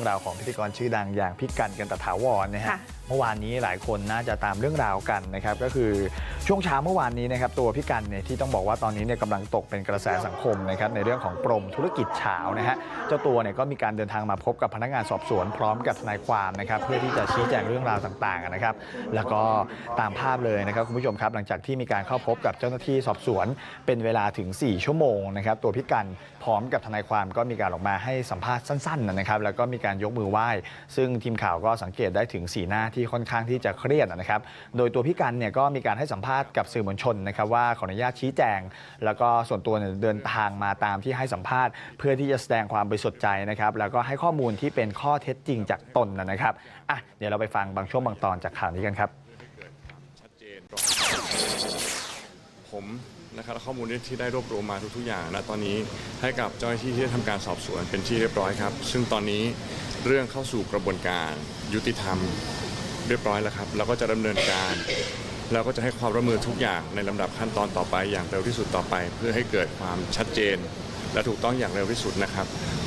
รื่องราวของพิธีกรชื่อดังอย่างพี่กันกันตถาวรนะฮะค่ะเมื่อวานนี้หลายคนน่าจะตามเรื่องราวกันนะครับก็คือช่วงเช้าเมื่อวานนี้นะครับตัวพี่กันเนี่ยที่ต้องบอกว่าตอนนี้เนี่ยกำลังตกเป็นกระแสสังคมนะครับในเรื่องของปรมธุรกิจเฉานะฮะเจ้าตัวเนี่ยก็มีการเดินทางมาพบกับพนักงานสอบสวนพร้อมกับทนายความนะครับเพื่อที่จะชี้แจงเรื่องราวต่างๆนะครับ แล้วก็ตามภาพเลยนะครับคุณผู้ชมครับหลังจากที่มีการเข้าพบกับเจ้าหน้าที่สอบสวน เป็นเวลาถึง 4 ชั่วโมงนะครับตัวพี่กันพร้อมกับทนายความก็มีการออกมาให้สัมภาษณ์สั้นๆนะครับแล้วก็มีการยกมือไหว้ ซึ่งทีมข่าวก็สังเกตได้ถึงสีหน้าที่ค่อนข้างที่จะเครียดนะครับ โดยตัวพี่กันเนี่ยก็มีการให้สัมภาษณ์กับสื่อมวลชนนะครับว่าขออนุญาตชี้แจง แล้วก็ส่วนตัวเนี่ยเดินทางมาตามที่ให้สัมภาษณ์ เพื่อที่จะแสดงความบริสุทธิ์ใจนะครับแล้วก็ให้ข้อมูลที่เป็นข้อเท็จจริงจากตนนะครับอะเดี๋ยวเราไปฟังบางช่วงบางตอนจากข่าวนี้กันครับผมนะครับข้อมูลที่ได้รวบรวมมาทุกๆอย่างนะตอนนี้ให้กับเจ้าหน้าที่ที่ได้ทำการสอบสวนเป็นที่เรียบร้อยครับ ซึ่งตอนนี้เรื่องเข้าสู่กระบวนการยุติธรรมเรียบร้อยแล้วครับเราก็จะดำเนินการ เราก็จะให้ความร่วมมือทุกอย่างในลำดับขั้นตอนต่อไปอย่างเร็วที่สุดต่อไป เพื่อให้เกิดความชัดเจน และถูกต้องอย่างเร็วที่สุดนะครับ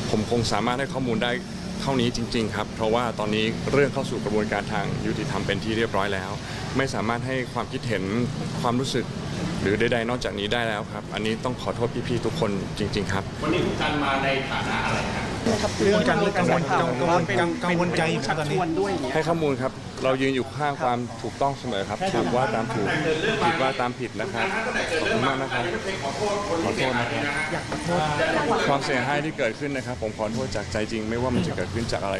ผมคงสามารถให้ข้อมูลได้เท่านี้จริง ๆ ครับ เพราะว่าตอนนี้เรื่องเข้าสู่กระบวนการทางยุติธรรมเป็นที่เรียบร้อยแล้ว ไม่สามารถให้ความคิดเห็นความรู้สึก หรือใดๆนอกจากนี้ได้แล้วครับ อันนี้ต้องขอโทษพี่ๆทุกคนจริง ๆ ครับ วันนี้คุณกันมาในฐานะอะไรครับ เรื่องการกังวลกังวลกังกังวลใจอยู่ครับตอนนี้ด้วยอย่างเงี้ยให้ข้อมูลครับ เรายืนอยู่ข้างความถูกต้องเสมอครับถูกว่าตามถูกผิดว่าตามผิดนะครับขอบคุณมากนะครับขอโทษนะครับความเสียหายที่เกิดขึ้นนะครับ ผมขอโทษจากใจจริง ไม่ว่ามันจะเกิดขึ้นจากอะไร